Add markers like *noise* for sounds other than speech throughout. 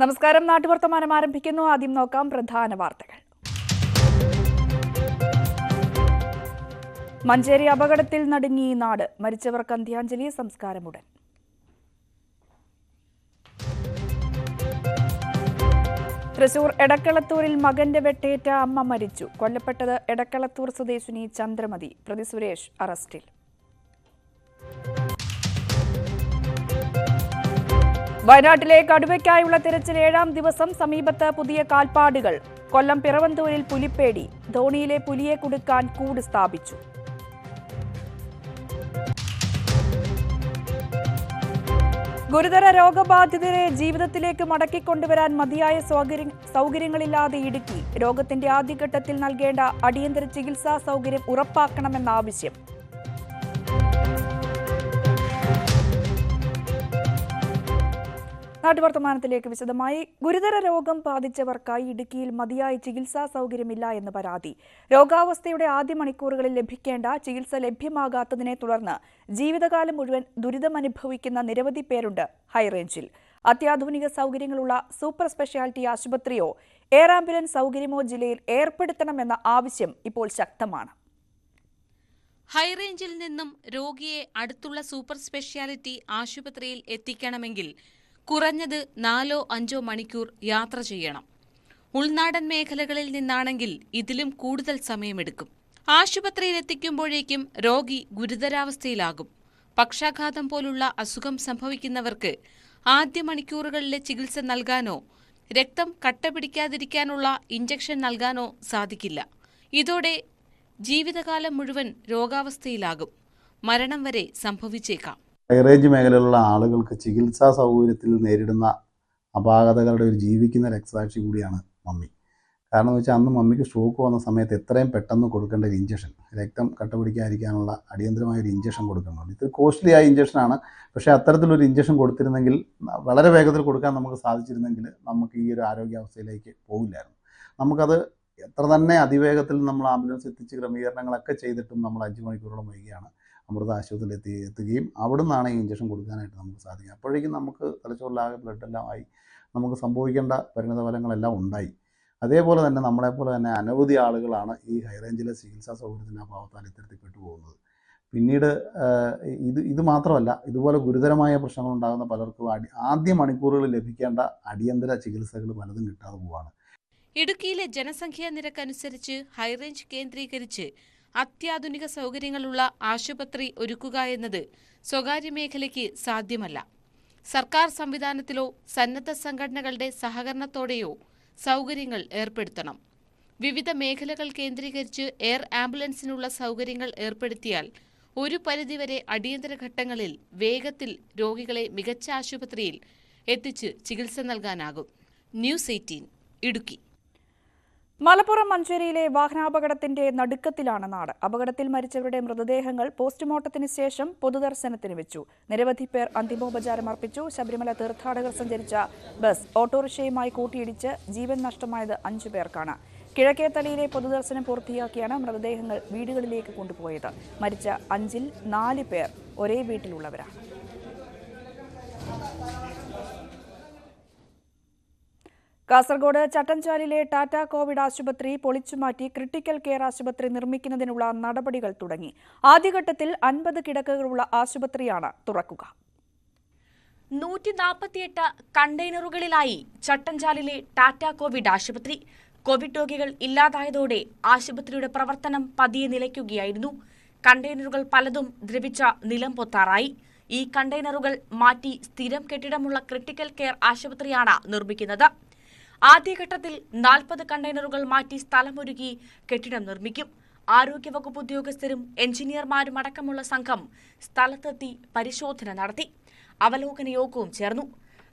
നമസ്കാരം. നാട്ടുവർത്തമാനം ആരംഭിക്കുന്നു. ആദ്യം നോക്കാം പ്രധാന വാർത്തകൾ. മഞ്ചേരി അപകടത്തിൽ നടുങ്ങി നാട്. മരിച്ചവർക്ക് അന്ത്യാഞ്ജലി സംസ്കാരമുടൻ. തൃശൂർ എടക്കളത്തൂരിൽ മകന്റെ വെട്ടേറ്റ അമ്മ മരിച്ചു. കൊല്ലപ്പെട്ടത് എടക്കളത്തൂർ സ്വദേശിനി ചന്ദ്രമതി. പ്രതി സുരേഷ് അറസ്റ്റിൽ. വയനാട്ടിലെ കടുവയ്ക്കായുള്ള തിരച്ചിൽ ഏഴാം ദിവസം സമീപത്ത് പുതിയ കാൽപ്പാടുകൾ. കൊല്ലം പിറവന്തൂരിൽ പുലിപ്പേടി. ധോണിയിലെ പുലിയെ കുടുക്കാൻ കൂട് സ്ഥാപിച്ചു. ഗുരുതര രോഗബാധിതരെ ജീവിതത്തിലേക്ക് മടക്കിക്കൊണ്ടുവരാൻ മതിയായ സൗകര്യ- സൗകര്യങ്ങളില്ലാതെ ഇടുക്കി. രോഗത്തിന്റെ ആദ്യഘട്ടത്തിൽ നൽകേണ്ട അടിയന്തര ചികിത്സാ സൗകര്യം ഉറപ്പാക്കണമെന്ന ആവശ്യം നാട്ടുവർത്തമാനത്തിലേക്ക് വിശദമായി. ഗുരുതര രോഗം ബാധിച്ചവർക്കായി ഇടുക്കിയിൽ മതിയായ ചികിത്സാ സൗകര്യമില്ല എന്ന് പരാതി. രോഗാവസ്ഥയുടെ ആദ്യ മണിക്കൂറുകളിൽ ലഭിക്കേണ്ട ചികിത്സ ലഭ്യമാകാത്തതിനെ തുടർന്ന് ജീവിതകാലം മുഴുവൻ ദുരിതമനുഭവിക്കുന്ന നിരവധി പേരുണ്ട് ഹൈറേഞ്ചിൽ അത്യാധുനിക സൗകര്യങ്ങളുള്ള സൂപ്പർ സ്പെഷ്യാലിറ്റി ആശുപത്രിയോ എയർ ആംബുലൻസ് സൗകര്യമോ ജില്ലയിൽ ഏർപ്പെടുത്തണമെന്ന ആവശ്യം ഇപ്പോൾ ശക്തമാണ്. ഹൈറേഞ്ചിൽ നിന്നും രോഗിയെ അടുത്തുള്ള സൂപ്പർ സ്പെഷ്യാലിറ്റി ആശുപത്രിയിൽ എത്തിക്കണമെങ്കിൽ കുറഞ്ഞത് നാലോ അഞ്ചോ മണിക്കൂർ യാത്ര ചെയ്യണം. ഉൾനാടൻ മേഖലകളിൽ നിന്നാണെങ്കിൽ ഇതിലും കൂടുതൽ സമയമെടുക്കും. ആശുപത്രിയിലെത്തിക്കുമ്പോഴേക്കും രോഗി ഗുരുതരാവസ്ഥയിലാകും. പക്ഷാഘാതം പോലുള്ള അസുഖം സംഭവിക്കുന്നവർക്ക് ആദ്യ മണിക്കൂറുകളിലെ ചികിത്സ നൽകാനോ രക്തം കട്ട പിടിക്കാതിരിക്കാനുള്ള ഇഞ്ചക്ഷൻ നൽകാനോ സാധിക്കില്ല. ഇതോടെ ജീവിതകാലം മുഴുവൻ രോഗാവസ്ഥയിലാകും. മരണം വരെ സംഭവിച്ചേക്കാം. ഹൈറേഞ്ച് മേഖലയിലുള്ള ആളുകൾക്ക് ചികിത്സാ സൗകര്യത്തിൽ നേരിടുന്ന അപാകതകളുടെ ഒരു ജീവിക്കുന്ന രക്തസാക്ഷി കൂടിയാണ് മമ്മി. കാരണം എന്ന് വെച്ചാൽ അന്ന് മമ്മിക്ക് സ്ട്രോക്ക് വന്ന സമയത്ത് എത്രയും പെട്ടെന്ന് കൊടുക്കേണ്ട ഒരു ഇഞ്ചക്ഷൻ രക്തം കട്ടപിടിക്കാതിരിക്കാനുള്ള അടിയന്തരമായ ഒരു ഇഞ്ചക്ഷൻ കൊടുക്കുന്നുണ്ട് ഇത് കോസ്റ്റ്ലി ആയ ഇഞ്ചക്ഷനാണ് പക്ഷേ അത്തരത്തിലൊരു ഇഞ്ചക്ഷൻ കൊടുത്തിരുന്നെങ്കിൽ വളരെ വേഗത്തിൽ കൊടുക്കാൻ നമുക്ക് സാധിച്ചിരുന്നെങ്കിൽ നമുക്ക് ഈ ഒരു ആരോഗ്യാവസ്ഥയിലേക്ക് പോകില്ലായിരുന്നു നമുക്കത് എത്ര തന്നെ അതിവേഗത്തിൽ നമ്മൾ ആംബുലൻസ് എത്തിച്ച് ക്രമീകരണങ്ങളൊക്കെ ചെയ്തിട്ടും നമ്മൾ അഞ്ച് മണിക്കൂറോളം വൈകിയാണ്. അമൃത ആശുപത്രിയിൽ എത്തി എത്തുകയും അവിടെ നിന്നാണ് ഈ ഇഞ്ചക്ഷൻ കൊടുക്കാനായിട്ട് നമുക്ക് സാധിക്കുക അപ്പോഴേക്കും നമുക്ക് തലച്ചോറിലാകെ ബ്ലഡ് എല്ലാം ആയി. നമുക്ക് സംഭവിക്കേണ്ട പരിണിത ഫലങ്ങളെല്ലാം ഉണ്ടായി. അതേപോലെ തന്നെ നമ്മളെപ്പോലെ തന്നെ അനവധി ആളുകളാണ് ഈ ഹൈറേഞ്ചിലെ ചികിത്സാ സൗകര്യത്തിന്റെ അഭാവത്താൽ ഇത്തരത്തിൽ പോകുന്നത്. പിന്നീട് ഇത് ഇത് മാത്രമല്ല ഇതുപോലെ ഗുരുതരമായ പ്രശ്നങ്ങൾ ഉണ്ടാകുന്ന പലർക്കും അടി ആദ്യ മണിക്കൂറുകളിൽ ലഭിക്കേണ്ട അടിയന്തര ചികിത്സകൾ പലതും കിട്ടാതെ പോവാണ്. ഇടുക്കിയിലെ ജനസംഖ്യാ നിരക്കനുസരിച്ച് ഹൈറേഞ്ച് കേന്ദ്രീകരിച്ച് അത്യാധുനിക സൗകര്യങ്ങളുള്ള ആശുപത്രി ഒരുക്കുക എന്നത് സ്വകാര്യ മേഖലയ്ക്ക് സാധ്യമല്ല. സർക്കാർ സംവിധാനത്തിലോ സന്നദ്ധ സംഘടനകളുടെ സഹകരണത്തോടെയോ സൗകര്യങ്ങൾ ഏർപ്പെടുത്തണം. വിവിധ മേഖലകൾ കേന്ദ്രീകരിച്ച് എയർ ആംബുലൻസിനുള്ള സൗകര്യങ്ങൾ ഏർപ്പെടുത്തിയാൽ ഒരു പരിധിവരെ അടിയന്തര ഘട്ടങ്ങളിൽ വേഗത്തിൽ രോഗികളെ മികച്ച ആശുപത്രിയിൽ എത്തിച്ച് ചികിത്സ നൽകാനാകും. News Eighteen Idukki. മലപ്പുറം മഞ്ചേരിയിലെ വാഹനാപകടത്തിന്റെ നടുക്കത്തിലാണ് നാട്. അപകടത്തിൽ മരിച്ചവരുടെ മൃതദേഹങ്ങൾ പോസ്റ്റ്മോർട്ടത്തിന് ശേഷം പൊതുദർശനത്തിന് വെച്ചു. നിരവധി പേർ അന്തിമോപചാരം അർപ്പിച്ചു. ശബരിമല തീർത്ഥാടകർ സഞ്ചരിച്ച ബസ് ഓട്ടോറിക്ഷയുമായി കൂട്ടിയിടിച്ച് ജീവൻ നഷ്ടമായത് അഞ്ചു പേർക്കാണ്. കിഴക്കേത്തലയിലെ പൊതുദർശനം പൂർത്തിയാക്കിയാണ് മൃതദേഹങ്ങൾ വീടുകളിലേക്ക് കൊണ്ടുപോയത്. മരിച്ച അഞ്ചിൽ നാല് പേർ ഒരേ വീട്ടിലുള്ളവരാണ്. കാസർഗോഡ് ചട്ടഞ്ചാലിലെ ടാറ്റ കോവിഡ് ആശുപത്രി പൊളിച്ചുമാറ്റി ക്രിട്ടിക്കൽ കെയർ ആശുപത്രി നിർമ്മിക്കുന്നതിനുള്ള നടപടികൾ തുടങ്ങി. ആദ്യഘട്ടത്തിൽ അൻപത് കിടക്കകളുള്ള ആശുപത്രിയാണ് തുറക്കുക. നൂറ്റി നാൽപ്പത്തിയെട്ട് കണ്ടെയ്നറുകളിലായി ചട്ടഞ്ചാലിലെ ടാറ്റ കോവിഡ് ആശുപത്രി. കോവിഡ് രോഗികൾ ഇല്ലാതായതോടെ ആശുപത്രിയുടെ പ്രവർത്തനം പതിയെ നിലയ്ക്കുകയായിരുന്നു. കണ്ടെയ്നറുകൾ പലതും ദ്രവിച്ച നിലം പൊത്താറായി. ഈ കണ്ടെയ്നറുകൾ മാറ്റി സ്ഥിരം കെട്ടിടമുള്ള ക്രിട്ടിക്കൽ കെയർ ആശുപത്രിയാണ് നിർമ്മിക്കുന്നത്. ആദ്യഘട്ടത്തിൽ നാൽപ്പത് കണ്ടെയ്നറുകൾ മാറ്റി സ്ഥലമൊരുക്കി കെട്ടിടം നിർമ്മിക്കും. ആരോഗ്യവകുപ്പ് ഉദ്യോഗസ്ഥരും എഞ്ചിനീയർമാരും അടക്കമുള്ള സംഘം സ്ഥലത്തെത്തി പരിശോധന നടത്തി. അവലോകന യോഗവും ചേർന്നു.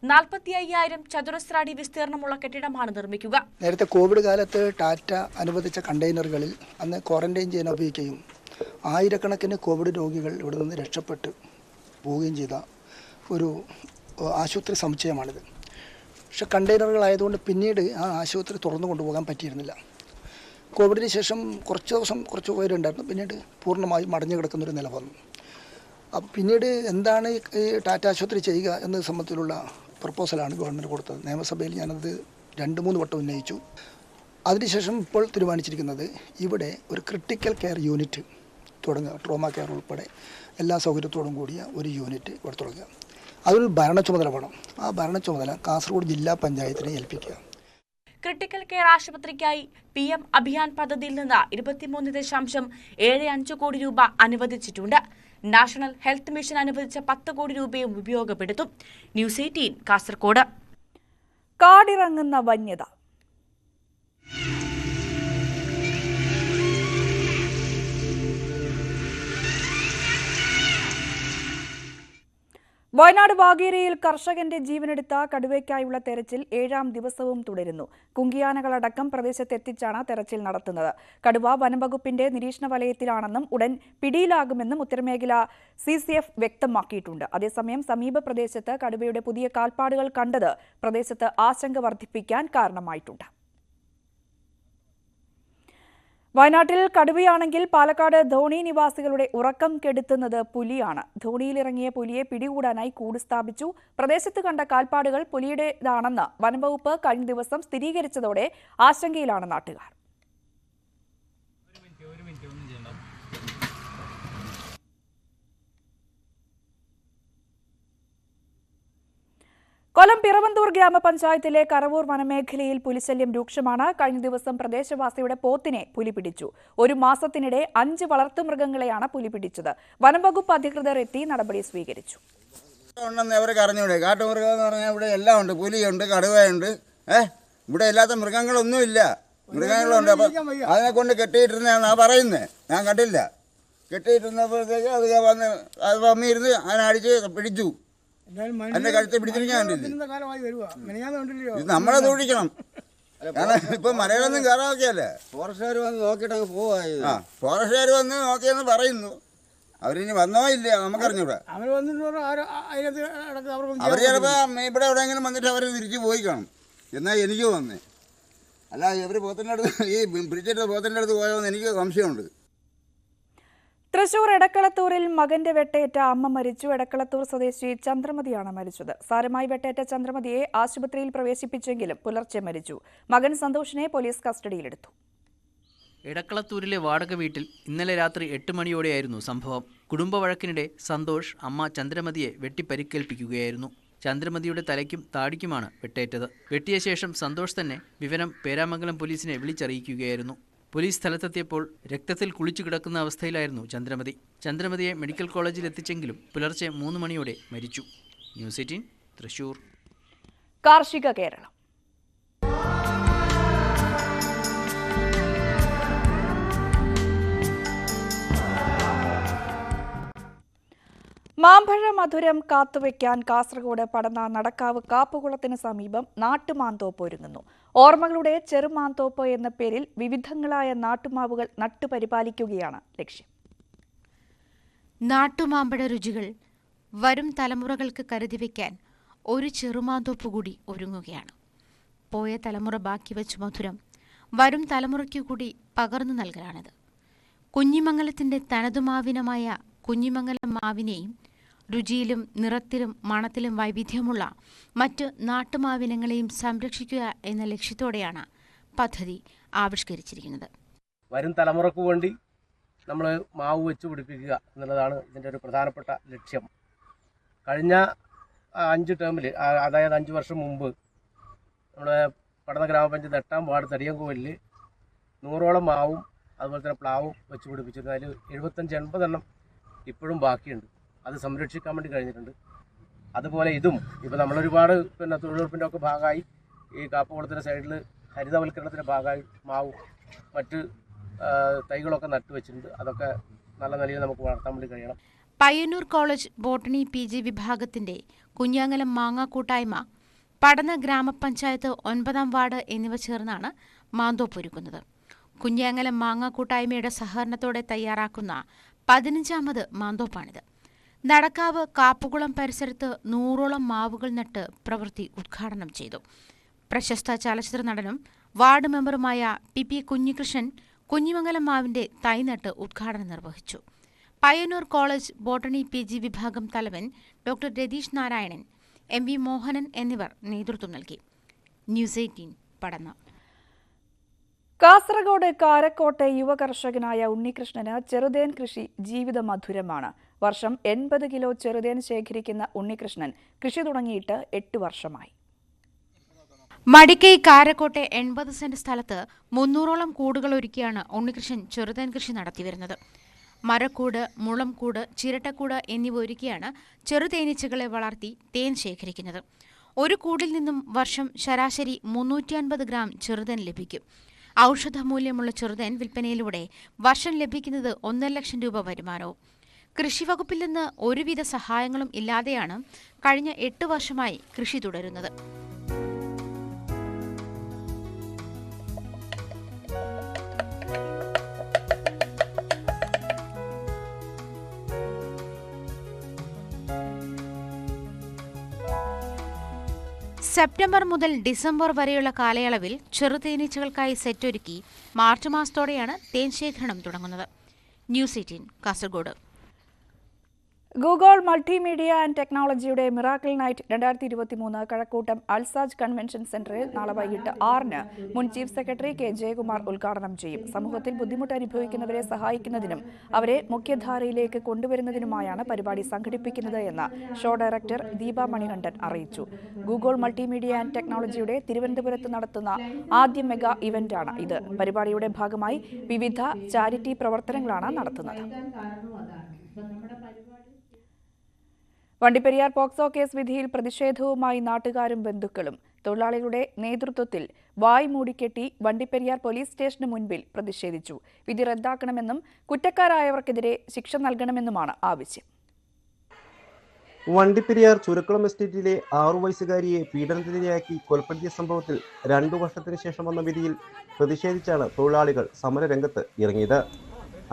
നാൽപ്പത്തി അയ്യായിരം ചതുരശ്ര അടി വിസ്തീർണമുള്ള കെട്ടിടമാണ് നിർമ്മിക്കുക. നേരത്തെ കോവിഡ് കാലത്ത് ടാറ്റ അനുവദിച്ച കണ്ടെയ്നറുകളിൽ അന്ന് ക്വാറന്റൈൻ ചെയ്യാൻ ഉപയോഗിക്കുകയും ആയിരക്കണക്കിന് കോവിഡ് രോഗികൾ ഇവിടെ നിന്ന് രക്ഷപ്പെട്ട് പോവുകയും ചെയ്ത ഒരു ആശുപത്രി സമുച്ചയമാണിത്. പക്ഷെ കണ്ടെയ്നറുകളായതുകൊണ്ട് പിന്നീട് ആ ആശുപത്രി തുറന്നു കൊണ്ടുപോകാൻ പറ്റിയിരുന്നില്ല. കോവിഡിന് ശേഷം കുറച്ച് ദിവസം കുറച്ച് പേരുണ്ടായിരുന്നു പിന്നീട് പൂർണമായും മടഞ്ഞു കിടക്കുന്നൊരു നില വന്നു. അപ്പം പിന്നീട് എന്താണ് ഈ ടാറ്റ ആശുപത്രി ചെയ്യുക എന്നത് സംബന്ധിച്ചുള്ള പ്രപ്പോസലാണ് ഗവൺമെന്റ് കൊടുത്തത്. നിയമസഭയിൽ ഞാനത് രണ്ട് മൂന്ന് വട്ടം ഉന്നയിച്ചു. അതിനുശേഷം ഇപ്പോൾ തീരുമാനിച്ചിരിക്കുന്നത് ഇവിടെ ഒരു ക്രിട്ടിക്കൽ കെയർ യൂണിറ്റ് തുടങ്ങുക. ട്രോമ കെയർ ഉൾപ്പെടെ എല്ലാ സൗകര്യത്തോടും കൂടിയ ഒരു യൂണിറ്റ് ഇവിടെ തുടങ്ങുക. അതൊരു ഭരണ ചുമതല വേണം ആ ഭരണ ചുമതല കാസർഗോഡ് ജില്ലാ പഞ്ചായത്തിനെ ഏൽപ്പിക്കുക. ക്രിട്ടിക്കൽ കെയർ ആശുപത്രിക്കായി പി എം അഭിയാൻ പദ്ധതിയിൽ നിന്ന് ഇരുപത്തിമൂന്ന് ദശാംശം ഏഴ് അഞ്ച് കോടി രൂപ അനുവദിച്ചിട്ടുണ്ട്. നാഷണൽ ഹെൽത്ത് മിഷൻ അനുവദിച്ച പത്ത് കോടി രൂപയും ഉപയോഗപ്പെടുത്തും. News Eighteen Kasaragod. കാടിറങ്ങുന്ന വന്യത. വയനാട് വാഗേരിയിൽ കർഷകന്റെ ജീവനെടുത്ത കടുവയ്ക്കായുള്ള തെരച്ചിൽ ഏഴാം ദിവസവും തുടരുന്നു. കുങ്കിയാനകളടക്കം പ്രദേശത്തെത്തിച്ചാണ് തെരച്ചിൽ നടത്തുന്നത്. കടുവ വനംവകുപ്പിന്റെ നിരീക്ഷണ വലയത്തിലാണെന്നും ഉടൻ പിടിയിലാകുമെന്നും ഉത്തരമേഖല സി സി എഫ് വ്യക്തമാക്കിയിട്ടുണ്ട്. അതേസമയം സമീപ പ്രദേശത്ത് കടുവയുടെ പുതിയ കാൽപ്പാടുകൾ കണ്ടത് പ്രദേശത്ത് ആശങ്ക വർദ്ധിപ്പിക്കാൻ കാരണമായിട്ടുണ്ട്. വയനാട്ടിൽ കടുവയാണെങ്കിൽ പാലക്കാട് ധോണി നിവാസികളുടെ ഉറക്കം കെടുത്തുന്നത് പുലിയാണ്. ധോണിയിലിറങ്ങിയ പുലിയെ പിടികൂടാനായി കൂട് സ്ഥാപിച്ചു. പ്രദേശത്ത് കണ്ട കാൽപ്പാടുകൾ പുലിയുടേതാണെന്ന് വനംവകുപ്പ് കഴിഞ്ഞ ദിവസം സ്ഥിരീകരിച്ചതോടെ ആശങ്കയിലാണ് നാട്ടുകാർ. കൊല്ലം പിറവന്തൂർ ഗ്രാമപഞ്ചായത്തിലെ കറവൂർ വനമേഖലയിൽ പുലിശല്യം രൂക്ഷമാണ്. കഴിഞ്ഞ ദിവസം പ്രദേശവാസിയുടെ പോത്തിനെ പുലി പിടിച്ചു. ഒരു മാസത്തിനിടെ അഞ്ച് വളർത്തുമൃഗങ്ങളെയാണ് പുലി പിടിച്ചത്. വനംവകുപ്പ് അധികൃതർ എത്തി നടപടി സ്വീകരിച്ചു. ഉണ്ടെന്ന് കാട്ടുമൃഗം പറഞ്ഞാൽ ഇവിടെ എല്ലാം ഉണ്ട്. പുലിയുണ്ട് കടുവയുണ്ട്. ഏഹ് ഇവിടെ ഇല്ലാത്ത മൃഗങ്ങളുണ്ട്. അതിനെ കൊണ്ട് ഞാൻ കണ്ടില്ല. കെട്ടിയിട്ടിരുന്നപ്പോഴത്തേക്ക് അത് വന്ന് അത് വന്നിരുന്ന് അതിനെ അടിച്ച് പിടിച്ചു. എന്റെ കഴുത്തെ പിടിച്ചിരിക്കാൻ കണ്ടില്ലേ? ഇത് നമ്മളെ സൂക്ഷിക്കണം. കാരണം ഇപ്പൊ മലയാളം കയറാക്കിയല്ലേ ഫോറസ്റ്റുകാർ വന്ന് നോക്കിയിട്ട് അങ്ങ് പോവായി ആ ഫോറസ്റ്റുകാർ വന്ന് നോക്കിയെന്ന് പറയുന്നു. അവരിനി വന്നോ ഇല്ല നമുക്കറിഞ്ഞൂടെ. അവർ ചിലപ്പോ ഇവിടെ എവിടെയെങ്കിലും വന്നിട്ട് അവർ തിരിച്ചു പോയി കാണും എന്നാ എനിക്ക് വന്നേ അല്ല ഇവർ പോത്തിന്റെ അടുത്ത് ഈ പിടിച്ചിട്ട് പോത്തിന്റെ അടുത്ത് പോയോന്ന് എനിക്ക് സംശയമുണ്ട്. തൃശൂർ എടക്കളത്തൂരിൽ മകന്റെ വെട്ടേറ്റ അമ്മ മരിച്ചു. എടക്കളത്തൂർ സ്വദേശി ചന്ദ്രമതിയാണ് മരിച്ചത്. സാരമായി വെട്ടേറ്റ ചന്ദ്രമതിയെ ആശുപത്രിയിൽ പ്രവേശിപ്പിച്ചെങ്കിലും പുലർച്ചെ മരിച്ചു. മകൻ സന്തോഷിനെ പോലീസ് കസ്റ്റഡിയിലെടുത്തു. എടക്കളത്തൂരിലെ വാടക വീട്ടിൽ ഇന്നലെ രാത്രി എട്ട് മണിയോടെയായിരുന്നു സംഭവം. കുടുംബ വഴക്കിനിടെ സന്തോഷ് അമ്മ ചന്ദ്രമതിയെ വെട്ടിപ്പരിക്കേൽപ്പിക്കുകയായിരുന്നു. ചന്ദ്രമതിയുടെ തലയ്ക്കും താടിക്കുമാണ് വെട്ടേറ്റത്. വെട്ടിയ ശേഷം സന്തോഷ് തന്നെ വിവരം പേരാമംഗലം പോലീസിനെ വിളിച്ചറിയിക്കുകയായിരുന്നു. പോലീസ് സ്ഥലത്തെത്തിയപ്പോൾ രക്തത്തിൽ കുളിച്ചു കിടക്കുന്ന അവസ്ഥയിലായിരുന്നു ചന്ദ്രമതി. ചന്ദ്രമതിയെ മെഡിക്കൽ കോളേജിൽ എത്തിച്ചെങ്കിലും പുലർച്ചെ മൂന്ന് മണിയോടെ മരിച്ചു. News eighteen Thrissur. കാർഷിക കേരളം. മാമ്പഴ മധുരം കാത്തുവെക്കാൻ കാസർഗോഡ് പടന്ന നടക്കാവ് കാപ്പുകുളത്തിന് സമീപം നാട്ടുമാന്തോപ്പ് ഒരുങ്ങുന്നു ഓർമ്മകളുടെ ചെറുമാന്തോപ്പ് എന്ന പേരിൽ വിവിധങ്ങളായ നാട്ടുമാവുകൾ നട്ടുപരിപാലിക്കുകയാണ് ലക്ഷ്യം. നാട്ടുമാമ്പഴ രുചികൾ വരും തലമുറകൾക്ക് കരുതി വയ്ക്കാൻ ഒരു ചെറുമാന്തോപ്പ് കൂടി ഒരുങ്ങുകയാണ്. പോയ തലമുറ ബാക്കി വെച്ച് മധുരം വരും തലമുറയ്ക്കു കൂടി പകർന്നു നൽകലാണിത്. കുഞ്ഞിമംഗലത്തിന്റെ തനതുമാവിനമായ കുഞ്ഞിമംഗലം മാവിനെയും രുചിയിലും നിറത്തിലും മണത്തിലും വൈവിധ്യമുള്ള മറ്റ് നാട്ടുമാവിനങ്ങളെയും സംരക്ഷിക്കുക എന്ന ലക്ഷ്യത്തോടെയാണ് പദ്ധതി ആവിഷ്കരിച്ചിരിക്കുന്നത്. വരും തലമുറയ്ക്ക് വേണ്ടി നമ്മൾ മാവ് വെച്ച് പിടിപ്പിക്കുക എന്നുള്ളതാണ് ഇതിന്റെ ഒരു പ്രധാനപ്പെട്ട ലക്ഷ്യം. കഴിഞ്ഞ അഞ്ച് ടേമിൽ അതായത് അഞ്ച് വർഷം മുമ്പ് നമ്മുടെ പടന്ന ഗ്രാമപഞ്ചായത്ത് എട്ടാം വാർഡ് തടിയങ്കോവിലിൽ നൂറോളം മാവും അതുപോലെ തന്നെ പ്ലാവും വെച്ച് പിടിപ്പിച്ചിരുന്നു. അതിൽ എഴുപത്തഞ്ച് എൺപതെണ്ണം ഇപ്പോഴും ബാക്കിയുണ്ട്. അത് സംരക്ഷിക്കാൻ വേണ്ടി കഴിഞ്ഞിട്ടുണ്ട്. അതുപോലെ ഇതും ഇപ്പോൾ നമ്മളൊരുപാട് പിന്നെ തൊഴിലുറപ്പിന്റെ ഒക്കെ ഭാഗമായി ഈ കാപ്പുകുളത്തിന്റെ സൈഡിൽ ഹരിതവൽക്കരണത്തിന്റെ ഭാഗമായി മാവും മറ്റ് തൈകളൊക്കെ നട്ടു വെച്ചിട്ടുണ്ട്. അതൊക്കെ നല്ല നിലയിൽ നമുക്ക് വളർത്താൻ വേണ്ടി കഴിയണം. Payyanur college botany P G വിഭാഗത്തിന്റെ കുഞ്ഞാങ്ങലം മാങ്ങ കൂട്ടായ്മ ഗ്രാമപഞ്ചായത്ത് ഒൻപതാം വാർഡ് എന്നിവ ചേർന്നാണ് മാന്തോപ്പൊരുക്കുന്നത് കുഞ്ഞാങ്ങലം മാങ്ങ കൂട്ടായ്മയുടെ സഹകരണത്തോടെ തയ്യാറാക്കുന്ന പതിനഞ്ചാമത് മാന്തോപ്പാണിത്. നടക്കാവ് കാപ്പുകുളം പരിസരത്ത് നൂറോളം മാവുകൾ നട്ട് പ്രവൃത്തി ഉദ്ഘാടനം ചെയ്തു. പ്രശസ്ത ചലച്ചിത്ര നടനും വാർഡ് മെമ്പറുമായ പി പി കുഞ്ഞികൃഷ്ണൻ കുഞ്ഞിമംഗലം മാവിന്റെ തൈ നട്ട് ഉദ്ഘാടനം നിർവഹിച്ചു. Payyanur college botany P G വിഭാഗം തലവൻ doctor Ratheesh Narayanan M V Mohanan എന്നിവർ നേതൃത്വം നൽകി. News eighteen Padanna. കാസർഗോഡ് കാരക്കോട്ടെ യുവകർഷകനായ ഉണ്ണികൃഷ്ണന് ചെറുതേൻ കൃഷി ജീവിത മധുരമാണ്. വർഷം എൺപത് കിലോ ചെറുതേൻ ശേഖരിക്കുന്ന ഉണ്ണികൃഷ്ണൻ കൃഷി തുടങ്ങിയിട്ട് എട്ട് വർഷമായി. മടിക്കൈ കാരക്കോട്ടെ എൺപത് സെന്റ് സ്ഥലത്ത് മുന്നൂറോളം കൂടുകൾ ഒരുക്കിയാണ് ഉണ്ണികൃഷ്ണൻ ചെറുതേൻ കൃഷി നടത്തിവരുന്നത് മരക്കൂട് മുളംകൂട് ചിരട്ടക്കൂട് എന്നിവ ഒരുക്കിയാണ് ചെറുതേനീച്ചകളെ വളർത്തി തേൻ ശേഖരിക്കുന്നത്. ഒരു കൂടിൽ നിന്നും വർഷം ശരാശരി മുന്നൂറ്റി ഗ്രാം ചെറുതേൻ ലഭിക്കും. ഔഷധമൂല്യമുള്ള ചെറുതേൻ വിൽപ്പനയിലൂടെ വർഷം ലഭിക്കുന്നത് ഒന്നര ലക്ഷം രൂപ വരുമാനവും. കൃഷിവകുപ്പിൽ നിന്ന് ഒരുവിധ സഹായങ്ങളും ഇല്ലാതെയാണ് കഴിഞ്ഞ എട്ട് വർഷമായി കൃഷി തുടരുന്നത്. സെപ്റ്റംബർ മുതൽ ഡിസംബർ വരെയുള്ള കാലയളവിൽ ചെറുതേനീച്ചകൾക്കായി സെറ്റൊരുക്കി മാർച്ച് മാസത്തോടെയാണ് തേൻ ശേഖരണം തുടങ്ങുന്നത്. News eighteen Kasaragod. Google multimedia and ടെക്നോളജിയുടെ മിറാക്കിൾ നൈറ്റ് രണ്ടായിരത്തി ഇരുപത്തി മൂന്ന് കഴക്കൂട്ടം അൽസാജ് കൺവെൻഷൻ സെന്ററിൽ നാളെ വൈകിട്ട് ആറിന് മുൻ ചീഫ് സെക്രട്ടറി കെ ജയകുമാർ ഉദ്ഘാടനം ചെയ്യും. സമൂഹത്തിൽ ബുദ്ധിമുട്ട് അനുഭവിക്കുന്നവരെ സഹായിക്കുന്നതിനും അവരെ മുഖ്യധാരയിലേക്ക് കൊണ്ടുവരുന്നതിനുമായാണ് പരിപാടി സംഘടിപ്പിക്കുന്നത് എന്ന് ഷോ ഡയറക്ടർ ദീപ മണികണ്ഠൻ അറിയിച്ചു. ഗൂഗിൾ മൾട്ടിമീഡിയ ആൻഡ് ടെക്നോളജിയുടെ തിരുവനന്തപുരത്ത് നടത്തുന്ന ആദ്യ മെഗാ ഇവന്റാണ് ഇത്. പരിപാടിയുടെ ഭാഗമായി വിവിധ ചാരിറ്റി പ്രവർത്തനങ്ങളാണ് നടത്തുന്നത്. വണ്ടിപ്പെരിയാർ പോക്സോ കേസ് വിധിയിൽ പ്രതിഷേധവുമായി നാട്ടുകാരും ബന്ധുക്കളും തൊഴിലാളികളുടെ നേതൃത്വത്തിൽ വായ് മൂടിക്കെട്ടി വണ്ടിപ്പെരിയാർ പോലീസ് സ്റ്റേഷന് മുൻപിൽ പ്രതിഷേധിച്ചു. വിധി റദ്ദാക്കണമെന്നും കുറ്റക്കാരായവർക്കെതിരെ ശിക്ഷ നൽകണമെന്നുമാണ് ആവശ്യം. വണ്ടിപ്പെരിയാർ ചുരക്കുളം എസ്റ്റേറ്റിലെ ആറു വയസ്സുകാരിയെ പീഡനത്തിനിരയാക്കി കൊലപ്പെടുത്തിയ സംഭവത്തിൽ രണ്ടു വർഷത്തിന് ശേഷം വന്ന വിധിയിൽ പ്രതിഷേധിച്ചാണ് തൊഴിലാളികൾ സമരരംഗത്ത് ഇറങ്ങിയത്.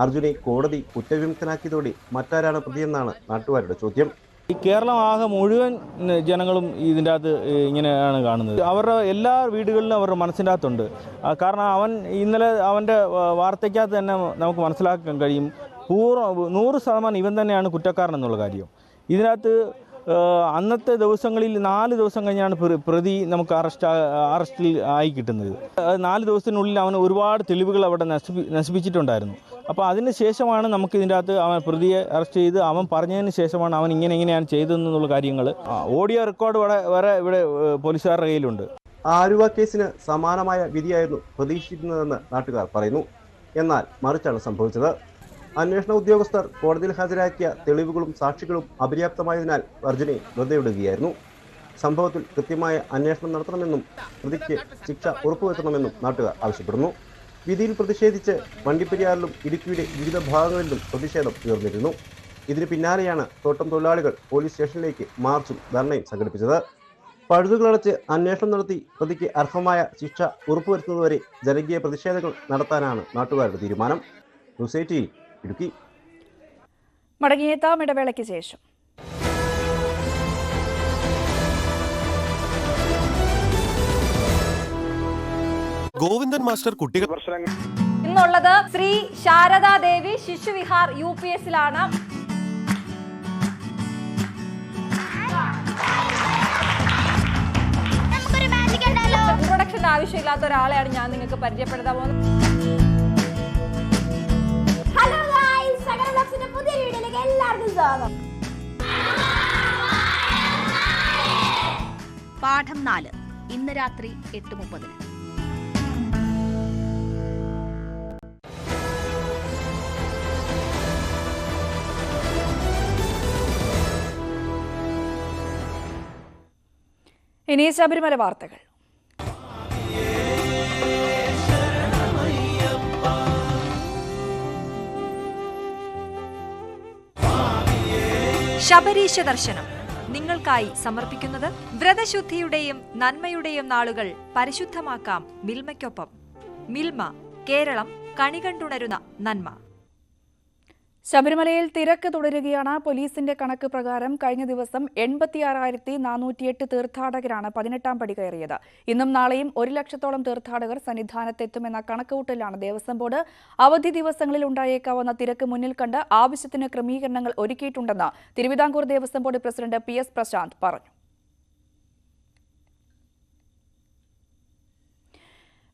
അർജുനെ കോടതി കുറ്റവിമുക്തനാക്കിയതോടെ മറ്റാരാണ് പ്രതിയെന്നാണ് നാട്ടുകാരുടെ ചോദ്യം. ഈ കേരളം ആകെ മുഴുവൻ ജനങ്ങളും ഇതിന്റെ അകത്ത് ഇങ്ങനെയാണ് കാണുന്നത്. അവരുടെ എല്ലാ വീടുകളിലും അവരുടെ മനസ്സിന്റെ അകത്തുണ്ട്. കാരണം അവൻ ഇന്നലെ അവന്റെ വാർത്തയ്ക്കകത്ത് തന്നെ നമുക്ക് മനസ്സിലാക്കാൻ കഴിയും. പൂർണ നൂറ് ശതമാനം ഇവൻ തന്നെയാണ് കുറ്റക്കാരൻ എന്നുള്ള കാര്യം. ഇതിനകത്ത് അന്നത്തെ ദിവസങ്ങളിൽ നാല് ദിവസം കഴിഞ്ഞാണ് പ്ര- പ്രതി നമുക്ക് അറസ്റ്റ് അറസ്റ്റിൽ ആയി കിട്ടുന്നത്. നാല് ദിവസത്തിനുള്ളിൽ അവൻ ഒരുപാട് തെളിവുകൾ അവിടെ നശിപ്പി നശിപ്പിച്ചിട്ടുണ്ടായിരുന്നു. അപ്പോൾ അതിന് ശേഷമാണ് നമുക്ക് ഇതിന്റെ അകത്ത് അവൻ പ്രതിയെ അറസ്റ്റ് ചെയ്ത് അവൻ പറഞ്ഞതിന് ശേഷമാണ് അവൻ ഇങ്ങനെ ഇങ്ങനെയാണ് ചെയ്തതെന്നുള്ള കാര്യങ്ങൾ. ഓഡിയോ റെക്കോർഡ് വരെ വരെ ഇവിടെ പോലീസുകാരുടെ കയ്യിലുണ്ട്. ആലുവ കേസിന് സമാനമായ വിധിയായിരുന്നു പ്രതീക്ഷിക്കുന്നതെന്ന് നാട്ടുകാർ പറയുന്നു. എന്നാൽ മറിച്ചാണ് സംഭവിച്ചത്. അന്വേഷണ ഉദ്യോഗസ്ഥർ കോടതിയിൽ ഹാജരാക്കിയ തെളിവുകളും സാക്ഷികളും അപര്യാപ്തമായതിനാൽ വർജനെ വെറുതെ വിടുകയായിരുന്നു സംഭവത്തിൽ കൃത്യമായ അന്വേഷണം നടത്തണമെന്നും പ്രതിക്ക് ശിക്ഷ ഉറപ്പുവരുത്തണമെന്നും നാട്ടുകാർ ആവശ്യപ്പെടുന്നു. വിധിയിൽ പ്രതിഷേധിച്ച് വണ്ടിപ്പെരിയാറിലും ഇടുക്കിയുടെ വിവിധ ഭാഗങ്ങളിലും പ്രതിഷേധം ഉയർന്നിരുന്നു. ഇതിന് പിന്നാലെയാണ് തോട്ടം തൊഴിലാളികൾ പോലീസ് സ്റ്റേഷനിലേക്ക് മാർച്ചും ധർണയും സംഘടിപ്പിച്ചത്. പഴുതുകളടച്ച് അന്വേഷണം നടത്തി പ്രതിക്ക് അർഹമായ ശിക്ഷ ഉറപ്പുവരുത്തുന്നതുവരെ ജനകീയ പ്രതിഷേധങ്ങൾ നടത്താനാണ് നാട്ടുകാരുടെ തീരുമാനം. ന്യൂസ് ഇടുക്കി. മടങ്ങിയെത്താം ഇടവേളയ്ക്ക് ശേഷം. ഗോവിന്ദൻ മാസ്റ്റർ കുട്ടികൾ ഇന്നുള്ളത് ശ്രീ ശാരദാദേവി ശിശുവിഹാർ യു പി എസിലാണ് ഇൻട്രൊഡക്ഷൻ ആവശ്യമില്ലാത്ത ഒരാളെയാണ് ഞാൻ നിങ്ങൾക്ക് പരിചയപ്പെടുത്താൻ പോകുന്നത്. ഹലോ പുതിയ വീഡിയോയിലേക്ക് എല്ലാവർക്കും സ്വാഗതം. പാഠം നാല്. ഇന്ന് രാത്രി എട്ട് മുപ്പതിന്. ഇനി ശബരിമല വാർത്തകൾ. ശബരീശ ദർശനം. നിങ്ങൾക്കായി സമർപ്പിക്കുന്നത് വ്രതശുദ്ധിയുടെയും നന്മയുടെയും നാളുകൾ പരിശുദ്ധമാക്കാം മിൽമയ്ക്കൊപ്പം. മിൽമ കേരളം കണികണ്ടുണരുന്ന നന്മ. ശബരിമലയിൽ തിരക്ക് തുടരുകയാണ്. പോലീസിന്റെ കണക്ക് പ്രകാരം കഴിഞ്ഞ ദിവസം എൺപത്തിയാറായിരത്തി നാനൂറ്റിയെട്ട് തീർത്ഥാടകരാണ് പതിനെട്ടാം പടി കയറിയത്. ഇന്നും നാളെയും ഒരു ലക്ഷത്തോളം തീർത്ഥാടകർ സന്നിധാനത്തെത്തുമെന്ന കണക്കുകൂട്ടലാണ് ദേവസ്വം ബോർഡ് അവധി ദിവസങ്ങളിൽ ഉണ്ടായേക്കാവുന്ന തിരക്ക് മുന്നിൽ കണ്ട് ആവശ്യത്തിന് ക്രമീകരണങ്ങൾ ഒരുക്കിയിട്ടുണ്ടെന്ന് Travancore Devaswom board president P S Prashanth പറഞ്ഞു.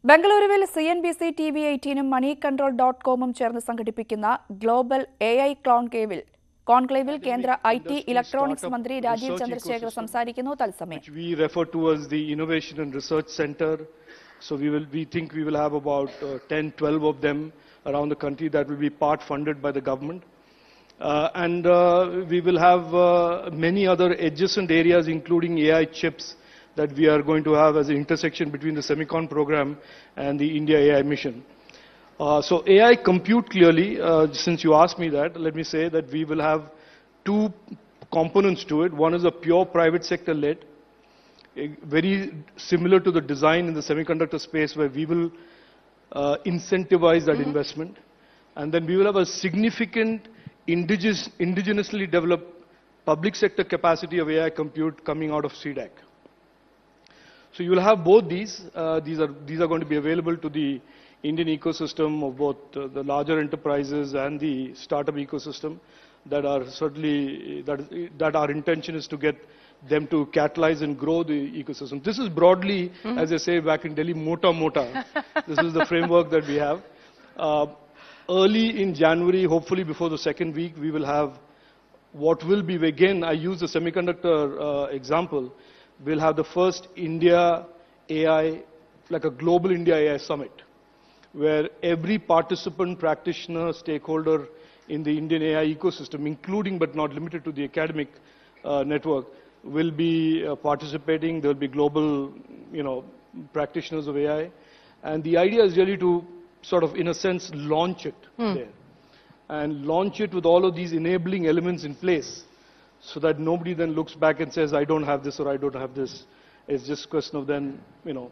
ബംഗളൂരുവിൽ C N B C T V എയ്റ്റീനും money control dot കോമും ചേർന്ന് സംഘടിപ്പിക്കുന്ന ഗ്ലോബൽ എ ഐ കോൺക്ലേവിൽ കോൺക്ലേവിൽ കേന്ദ്ര ഐ ടി ഇലക്ട്രോണിക്സ് മന്ത്രി രാജീവ് ചന്ദ്രശേഖർ സംസാരിക്കുന്നു തത്സമയം which we refer to as the Innovation and So we will, we think we will have about uh, 10, 12 of them around the country that will be part funded by the government. Uh, and uh, we will have uh, many other adjacent areas, including AI chips, that we are going to have as an intersection between the Semicon program and the India AI mission. Uh, so AI compute clearly, uh, since you asked me that, let me say that we will have two components to it. One is a pure private sector led, very similar to the design in the semiconductor space where we will uh, incentivize that investment. And then we will have a significant indigenous, indigenously developed public sector capacity of AI compute coming out of CDAC. So you will have both these. Uh, these are these are going to be available to the Indian ecosystem of both uh, the larger enterprises and the startup ecosystem that are certainly that, that our intention is to get them to catalyze and grow the ecosystem. This is broadly, as they say back in Delhi, mota mota. this is the framework that we have. Uh, early in January, hopefully before the second week, we will have what will be again, I use the semiconductor uh, example, we'll have the first India AI, like a global India AI summit, where every participant, practitioner, stakeholder in the Indian AI ecosystem, including but not limited to the academic uh, network, will be uh, participating. There will be global, you know, practitioners of AI. And the idea is really to sort of, in a sense, launch it Hmm. there and launch it with all of these enabling elements in place so that nobody then looks back and says, I don't have this or I don't have this. It's just a question of then, you know,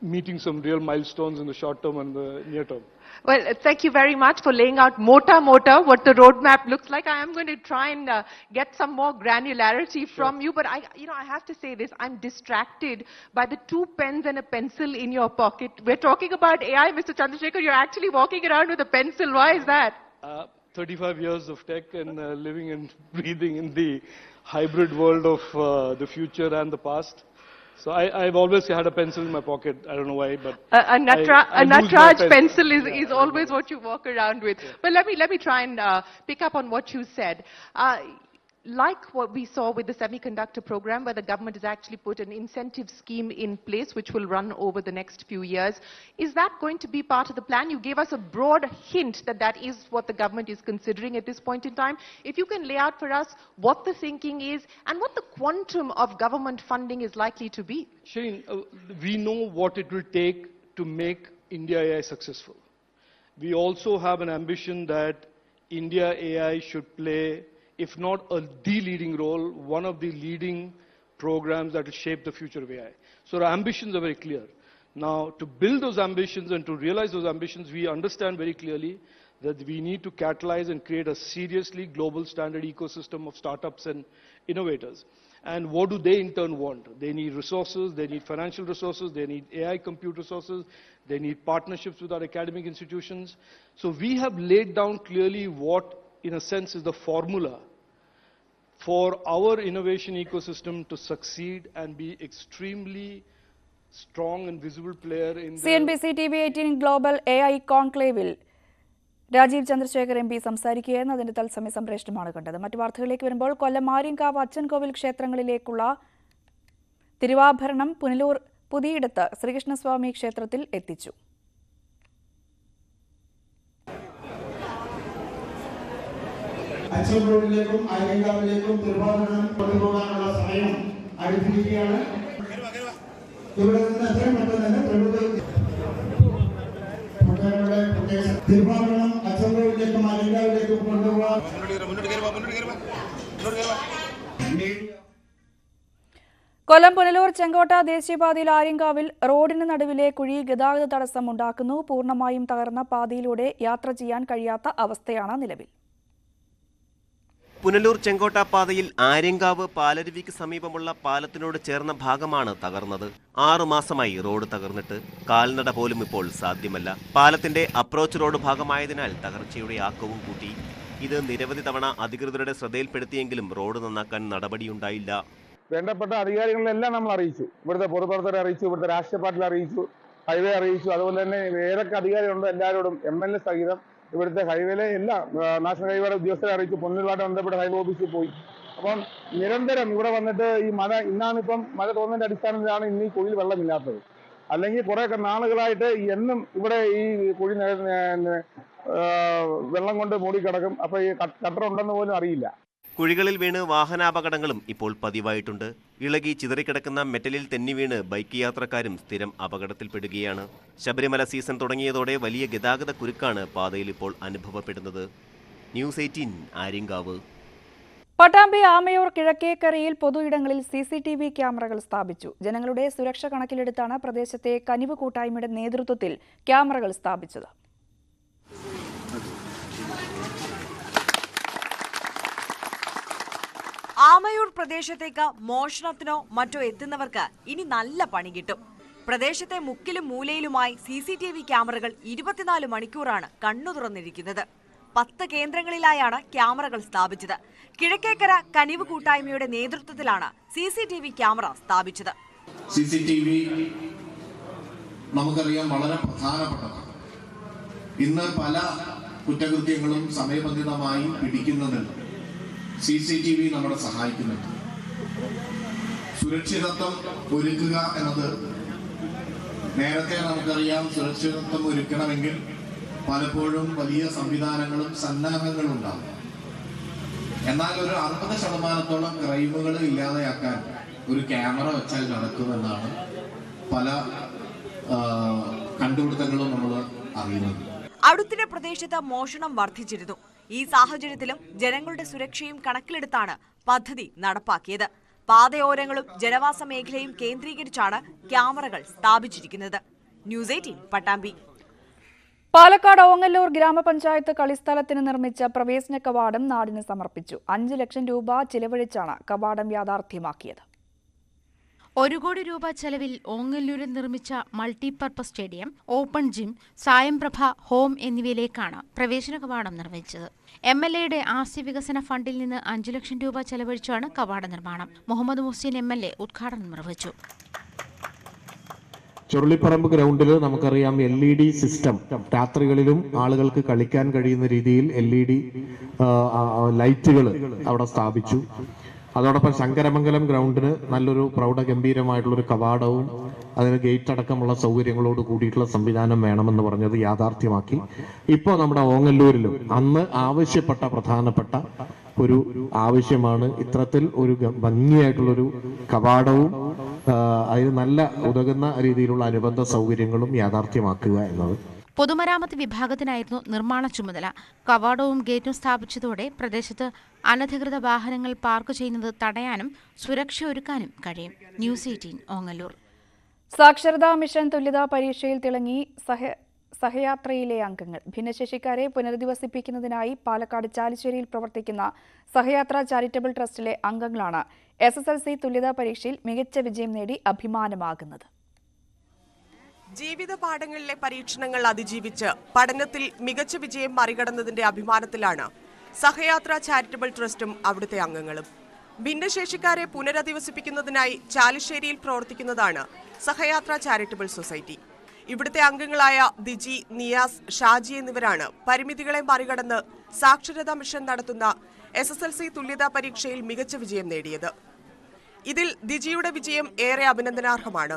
meeting some real milestones in the short term and the near term. Well, thank you very much for laying out mota mota what the roadmap looks like. I am going to try and uh, get some more granularity from you, but I, you know, I have to say this: I'm distracted by the two pens and a pencil in your pocket. We're talking about AI, Mr. Chandrasekhar. You're actually walking around with a pencil. Why is that? Uh, 35 years of tech and uh, living and *laughs* breathing in the hybrid world of uh, the future and the past. So I, I've always had a pencil in my pocket. I don't know why, but A, a, Natra, I- I a Natraj pen. pencil is, is always what you walk around with. But let me, let me try and uh, pick up on what you said. Uh, like what we saw with the semiconductor program, where the government has actually put an incentive scheme in place which will run over the next few years, is that going to be part of the plan? You gave us a broad hint that that is what the government is considering at this point in time. If you can lay out for us what the thinking is and what the quantum of government funding is likely to be. Shane, uh, we know what it will take to make India AI successful. We also have an ambition that India AI should play, if not a, the leading role, one of the leading programs that will shape the future of AI. So our ambitions are very clear. Now, to build those ambitions and to realize those ambitions, we understand very clearly that we need to catalyze and create a seriously global standard ecosystem of startups and innovators. And what do they in turn want? They need resources, they need financial resources, they need AI compute resources, they need partnerships with our academic institutions. So we have laid down clearly what, in a sense, is the formula for our innovation ecosystem to succeed and be extremely strong and visible player in CNBC N B C T V eighteen global A I കോൺക്ലേവിൽ Rajeev Chandrasekhar M P സംസാരിക്കുകയെന്ന് അതിന്റെ തത്സമയ സംപ്രേഷണമാണ് കണ്ടത്. മറ്റു വാർത്തകളിലേക്ക് വരുമ്പോൾ കൊല്ലം ആര്യങ്കാവ് അച്ഛൻകോവിൽ ക്ഷേത്രങ്ങളിലേക്കുള്ള തിരുവാഭരണം പുനലൂർ പുതിയിടത്ത് ശ്രീകൃഷ്ണസ്വാമി ക്ഷേത്രത്തിൽ എത്തിച്ചു. അച്ചൻകോവിലേക്കും അയ്യങ്കാവിലേക്കും തിരുവാഭരണം കൊണ്ടുപോകാനുള്ള സമയം അടുത്തിരിക്കുകയാണ്. ഇവിടെ നിന്ന് എത്രയും പെട്ടെന്ന് തന്നെ പ്രകൃതി ഭക്തരുടെ പ്രത്യേക തിരുവാഭരണം അച്ചൻകോവിലേക്കും അയ്യങ്കാവിലേക്കും കൊണ്ടുപോകാൻ കൊല്ലം പുനലൂർ ചെങ്കോട്ട ദേശീയപാതയിൽ ആര്യങ്കാവിൽ റോഡിന് നടുവിലെ കുഴി ഗതാഗത തടസ്സം ഉണ്ടാക്കുന്നു. പൂർണമായും തകർന്ന പാതയിലൂടെ യാത്ര ചെയ്യാൻ കഴിയാത്ത അവസ്ഥയാണ് നിലവിൽ. പുനലൂർ ചെങ്കോട്ട പാതയിൽ ആര്യങ്കാവ് പാലരുവിക്ക് സമീപമുള്ള പാലത്തിനോട് ചേർന്ന ഭാഗമാണ് തകർന്നത്. ആറു മാസമായി റോഡ് തകർന്നിട്ട് കാൽനട പോലും ഇപ്പോൾ സാധ്യമല്ല. പാലത്തിന്റെ അപ്രോച്ച് റോഡ് ഭാഗമായതിനാൽ തകർച്ചയുടെ ആക്കവും കൂട്ടി. ഇത് നിരവധി തവണ അധികൃതരുടെ ശ്രദ്ധയിൽപ്പെടുത്തിയെങ്കിലും റോഡ് നന്നാക്കാൻ നടപടിയുണ്ടായില്ല. വേണ്ടപ്പെട്ട അധികാരികളെല്ലാം നമ്മൾ അറിയിച്ചു. ഇവിടുത്തെ പൊതുപ്രവർത്തകരെ അറിയിച്ചു ഇവിടുത്തെ രാഷ്ട്രീയ പാർട്ടിയിൽ അറിയിച്ചു ഹൈവേ അറിയിച്ചു. അതുപോലെ തന്നെ ഏതൊക്കെ അധികാരികളുണ്ടോ എല്ലാവരോടും എം എൽ എ സഹിതം ഇവിടുത്തെ ഹൈവേയിലെ എല്ലാ നാഷണൽ ഹൈവേയുടെ ഉദ്യോഗസ്ഥരെ അറിയിച്ചു. പൊന്നിലുമായിട്ട് ബന്ധപ്പെട്ട് ഹൈവേ ഓഫീസിൽ പോയി. അപ്പം നിരന്തരം ഇവിടെ വന്നിട്ട് ഈ മഴ ഇന്നാണിപ്പം മഴ തോന്നുന്നതിന്റെ അടിസ്ഥാനത്തിലാണ് ഇന്ന് ഈ കുഴിയിൽ വെള്ളമില്ലാത്തത്. അല്ലെങ്കിൽ കുറെ നാളുകളായിട്ട് എന്നും ഇവിടെ ഈ കുഴി വെള്ളം കൊണ്ട് മൂടിക്കിടക്കും. അപ്പൊ ഈ കട്ടർ ഉണ്ടെന്ന് പോലും അറിയില്ല. കുഴികളിൽ വീണ് വാഹനാപകടങ്ങളും ഇപ്പോൾ പതിവായിട്ടുണ്ട്. ഇളകി ചിതറിക്കിടക്കുന്ന മെറ്റലിൽ തെന്നി വീണ് ബൈക്ക് യാത്രക്കാരും സ്ഥിരം അപകടത്തിൽപ്പെടുകയാണ്. ശബരിമല സീസൺ തുടങ്ങിയതോടെ വലിയ ഗതാഗത കുരുക്കാണ് പാതയിൽ ഇപ്പോൾ അനുഭവപ്പെടുന്നത്. News Eighteen Aryankavu. Pattambi Amayur കിഴക്കേക്കരയിൽ പൊതുയിടങ്ങളിൽ സി സി ടി വി ക്യാമറകൾ സ്ഥാപിച്ചു. ജനങ്ങളുടെ സുരക്ഷ കണക്കിലെടുത്താണ് പ്രദേശത്തെ കനിവ് കൂട്ടായ്മയുടെ നേതൃത്വത്തിൽ ക്യാമറകൾ സ്ഥാപിച്ചത്. ആമയൂർ പ്രദേശത്തേക്ക് മോഷണത്തിനോ മറ്റോ എത്തുന്നവർക്ക് ഇനി നല്ല പണി കിട്ടും. പ്രദേശത്തെ മുക്കിലും മൂലയിലുമായി സി സി ടി വി ക്യാമറകൾ ഇരുപത്തിനാല് മണിക്കൂറാണ് കണ്ണു തുറന്നിരിക്കുന്നത്. പത്ത് കേന്ദ്രങ്ങളിലായാണ് ക്യാമറകൾ സ്ഥാപിച്ചത്. കിഴക്കേക്കര കനിവ് കൂട്ടായ്മയുടെ നേതൃത്വത്തിലാണ് C C T V camera സ്ഥാപിച്ചത്. സി സി ടി വി നമുക്കറിയാം വളരെ പ്രധാനപ്പെട്ടതാണ്. ഇന്ന് പല കുറ്റകൃത്യങ്ങളും സമയബന്ധിതമായി പിടിക്കുന്നതിൽ സി സി ടി വി നമ്മളെ സഹായിക്കുന്നുണ്ട്. സുരക്ഷിതത്വം ഒരുക്കുക എന്നത് നേരത്തെ നമുക്കറിയാം സുരക്ഷിതത്വം ഒരുക്കണമെങ്കിൽ പലപ്പോഴും വലിയ സംവിധാനങ്ങളും സന്നാഹങ്ങളും ഉണ്ടാകും എന്നാൽ ഒരു അറുപത് ശതമാനത്തോളം ക്രൈമുകൾ ഇല്ലാതെയാക്കാൻ ഒരു ക്യാമറ വെച്ചാൽ നടക്കുമെന്നാണ് പല കണ്ടുപിടുത്തങ്ങളും നമ്മൾ അറിയുന്നത്. അടുത്തിടെ പ്രദേശത്ത് മോഷണം വർദ്ധിച്ചിരുന്നു. ഈ സാഹചര്യത്തിലും ജനങ്ങളുടെ സുരക്ഷയും കണക്കിലെടുത്താണ് പദ്ധതി നടപ്പാക്കിയത്. പാതയോരങ്ങളും ജനവാസ മേഖലയും കേന്ദ്രീകരിച്ചാണ് ക്യാമറകൾ സ്ഥാപിച്ചിരിക്കുന്നത്. News eighteen Pattambi. Palakkad Ongallur ഗ്രാമപഞ്ചായത്ത് കളിസ്ഥലത്തിന് നിർമ്മിച്ച പ്രവേശന കവാടം നാടിന് സമർപ്പിച്ചു. അഞ്ച് ലക്ഷം രൂപ ചിലവഴിച്ചാണ് കവാടം യാഥാർത്ഥ്യമാക്കിയത്. ഒരു കോടി രൂപ ചെലവിൽ ഓങ്ങല്ലൂരിൽ നിർമ്മിച്ച multipurpose stadium open gym Sayamprabha home എന്നിവയിലേക്കാണ് പ്രവേശന കവാടം നിർമ്മിച്ചത്. എം എൽ എയുടെ ആസ്തി വികസന ഫണ്ടിൽ നിന്ന് അഞ്ചു ലക്ഷം രൂപ ചെലവഴിച്ചാണ് കവാട നിർമ്മാണം. Muhammad Muhsin M L A ഉദ്ഘാടനം നിർവഹിച്ചു. ചുരുളിപ്പറമ്പ് ഗ്രൗണ്ടിൽ നമുക്കറിയാം എൽ ഇ ഡി സിസ്റ്റം. രാത്രികളിലും ആളുകൾക്ക് കളിക്കാൻ കഴിയുന്ന രീതിയിൽ എൽ ഇ ഡി ലൈറ്റുകൾ അവിടെ സ്ഥാപിച്ചു. അതോടൊപ്പം ശങ്കരമംഗലം ഗ്രൗണ്ടിന് നല്ലൊരു പ്രൗഢഗംഭീരമായിട്ടുള്ളൊരു കവാടവും അതിന് ഗേറ്റ് അടക്കമുള്ള സൗകര്യങ്ങളോട് കൂടിയിട്ടുള്ള സംവിധാനം വേണമെന്ന് പറഞ്ഞത് യാഥാർത്ഥ്യമാക്കി. ഇപ്പോൾ നമ്മുടെ ഓങ്ങല്ലൂരിലും അന്ന് ആവശ്യപ്പെട്ട പ്രധാനപ്പെട്ട ഒരു ആവശ്യമാണ് ഇത്തരത്തിൽ ഒരു ഭംഗിയായിട്ടുള്ളൊരു കവാടവും അതിന് നല്ല ഉതകുന്ന രീതിയിലുള്ള അനുബന്ധ സൗകര്യങ്ങളും യാഥാർത്ഥ്യമാക്കുക എന്നത്. പൊതുമരാമത്ത് വിഭാഗത്തിനായിരുന്നു നിർമ്മാണ ചുമതല. കവാടവും ഗേറ്റും സ്ഥാപിച്ചതോടെ പ്രദേശത്ത് അനധികൃത വാഹനങ്ങൾ പാർക്ക് ചെയ്യുന്നത് തടയാനും സുരക്ഷ ഒരുക്കാനും കഴിയും. News eighteen Ongallur. സാക്ഷരതാ മിഷൻ തുല്യതാ പരീക്ഷയിൽ തിളങ്ങി സഹ സഹയാത്രയിലെ അംഗങ്ങൾ. ഭിന്നശേഷിക്കാരെ പുനരധിവസിപ്പിക്കുന്നതിനായി പാലക്കാട് ചാലിശ്ശേരിയിൽ പ്രവർത്തിക്കുന്ന സഹയാത്ര ചാരിറ്റബിൾ ട്രസ്റ്റിലെ അംഗങ്ങളാണ് എസ് തുല്യതാ പരീക്ഷയിൽ മികച്ച വിജയം നേടി അഭിമാനമാകുന്നത്. ജീവിത പാഠങ്ങളിലെ പരീക്ഷണങ്ങൾ അതിജീവിച്ച് പഠനത്തിൽ മികച്ച വിജയം മറികടന്നതിന്റെ അഭിമാനത്തിലാണ് സഹയാത്ര ചാരിറ്റബിൾ ട്രസ്റ്റും അവിടുത്തെ അംഗങ്ങളും. ഭിന്നശേഷിക്കാരെ പുനരധിവസിപ്പിക്കുന്നതിനായി ചാലിശ്ശേരിയിൽ പ്രവർത്തിക്കുന്നതാണ് സഹയാത്ര ചാരിറ്റബിൾ സൊസൈറ്റി. ഇവിടുത്തെ അംഗങ്ങളായ ദിജി നിയാസ് ഷാജി എന്നിവരാണ് പരിമിതികളെ മറികടന്ന് സാക്ഷരതാ മിഷൻ നടത്തുന്ന എസ് എസ് എൽ സി തുല്യതാ പരീക്ഷയിൽ മികച്ച വിജയം നേടിയത്. ഇതിൽ ദിജിയുടെ വിജയം ഏറെ അഭിനന്ദനാർഹമാണ്.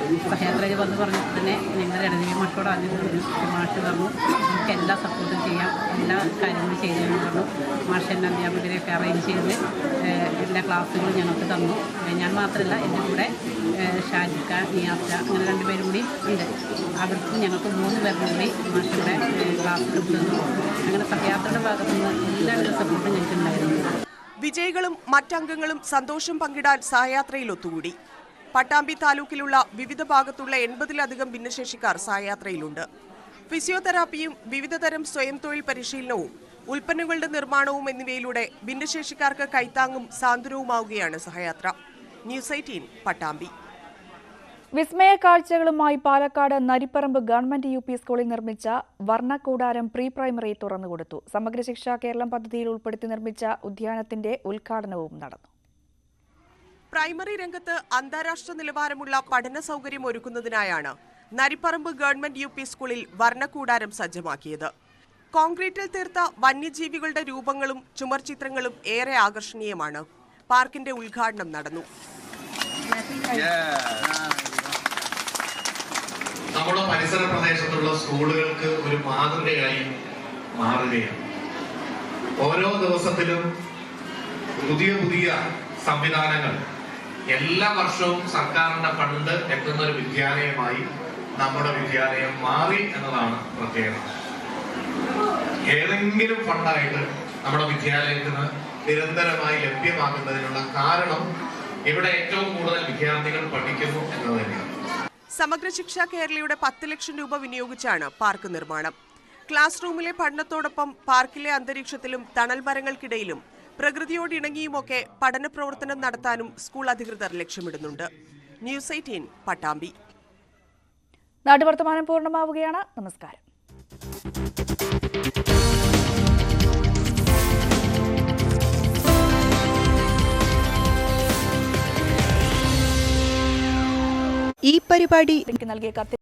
സഹയാത്രയിൽ വന്ന് പറഞ്ഞപ്പോൾ തന്നെ ഞങ്ങളുടെ ഇടവഴി മാഷോട് ആദ്യം പറഞ്ഞു മാഷ് പറഞ്ഞു നമുക്ക് എല്ലാ സപ്പോർട്ടും ചെയ്യാം എല്ലാ കാര്യങ്ങളും ചെയ്തു എന്ന് പറഞ്ഞു. മാഷ് എന്റെ അധ്യാപകരെയൊക്കെ അറേഞ്ച് ചെയ്ത് എല്ലാ ക്ലാസ്സുകളും ഞങ്ങൾക്ക് തന്നു. ഞാൻ മാത്രമല്ല എന്റെ കൂടെ ഷാജിക്ക നിയാസ അങ്ങനെ രണ്ടുപേരും കൂടി ഉണ്ട്. അവർക്ക് ഞങ്ങൾക്ക് മൂന്ന് പേർക്കും കൂടി മാഷിയുടെ ക്ലാസ് തന്നു. അങ്ങനെ സഹയാത്രയുടെ ഭാഗത്തു നിന്ന് എല്ലാവരുടെ സപ്പോർട്ടും ഞങ്ങൾക്ക് ഉണ്ടായിരുന്നു വിജയികളും മറ്റംഗങ്ങളും സന്തോഷം പങ്കിടാൻ സഹയാത്രയിൽ ഒത്തുകൂടി. പട്ടാമ്പി താലൂക്കിലുള്ള വിവിധ ഭാഗത്തുള്ള എൺപതിലധികം ഭിന്നശേഷിക്കാർ സഹയാത്രയിലുണ്ട് ഫിസിയോതെറാപ്പിയും വിവിധതരം സ്വയം തൊഴിൽ പരിശീലനവും ഉൽപ്പന്നങ്ങളുടെ നിർമ്മാണവും എന്നിവയിലൂടെ ഭിന്നശേഷിക്കാർക്ക് കൈത്താങ്ങും സാന്ത്വനവുമാവുകയാണ് സഹയാത്ര. News eighteen Pattambi. വിസ്മയ കാഴ്ചകളുമായി Palakkad Naripparambu government U P സ്കൂളിൽ നിർമ്മിച്ച വർണക്കൂടാരം പ്രീ പ്രൈമറി തുറന്നുകൊടുത്തു. സമഗ്ര ശിക്ഷ കേരളം പദ്ധതിയിൽ ഉൾപ്പെടുത്തി നിർമ്മിച്ച ഉദ്യാനത്തിന്റെ ഉദ്ഘാടനവും നടന്നു. പ്രൈമറി രംഗത്ത് അന്താരാഷ്ട്ര നിലവാരമുള്ള പഠന സൗകര്യം ഒരുക്കുന്നതിനായാണ് നരിപ്പറമ്പ് ഗവൺമെന്റ് യു പി സ്കൂളിൽ വർണക്കൂടാരം സജ്ജമാക്കിയത്. കോൺക്രീറ്റിൽ തീർത്ത വന്യജീവികളുടെ രൂപങ്ങളും ചുമർചിത്രങ്ങളും ഏറെ ആകർഷണീയമാണ്. പാർക്കിന്റെ ഉദ്ഘാടനം നടന്നു. നമ്മുടെ പരിസര പ്രദേശത്തുള്ള സ്കൂളുകൾക്ക് ഒരു മാതൃകയായി മാറുകയാണ്. ഓരോ ദിവസത്തിലും പുതിയ പുതിയ സംവിധാനങ്ങൾ എല്ലാ വർഷവും സർക്കാരിന്റെ ഫണ്ട് എത്തുന്ന ഒരു വിദ്യാലയമായി നമ്മുടെ വിദ്യാലയം മാറി എന്നതാണ് പ്രത്യേകത. ഏതെങ്കിലും ഫണ്ടായിട്ട് നമ്മുടെ വിദ്യാലയത്തിന് നിരന്തരമായി ലഭ്യമാക്കുന്നതിനുള്ള കാരണം ഇവിടെ ഏറ്റവും കൂടുതൽ വിദ്യാർത്ഥികൾ പഠിക്കുന്നു എന്നത് തന്നെയാണ്. സമഗ്ര ശിക്ഷ കേരളയുടെ പത്ത് ലക്ഷം രൂപ വിനിയോഗിച്ചാണ് പാർക്ക് നിർമ്മാണം. ക്ലാസ് റൂമിലെ പഠനത്തോടൊപ്പം പാർക്കിലെ അന്തരീക്ഷത്തിലും തണൽ മരങ്ങൾക്കിടയിലും പ്രകൃതിയോട് ഇണങ്ങിയുമൊക്കെ പഠന പ്രവർത്തനം നടത്താനും സ്കൂൾ അധികൃതർ ലക്ഷ്യമിടുന്നുണ്ട്. News eighteen Pattambi. നാട്ടുവർത്തമാനം പൂർണമാവുകയാണ്. നമസ്കാരം. ഈ പരിപാടി നൽകിയ കത്തിൽ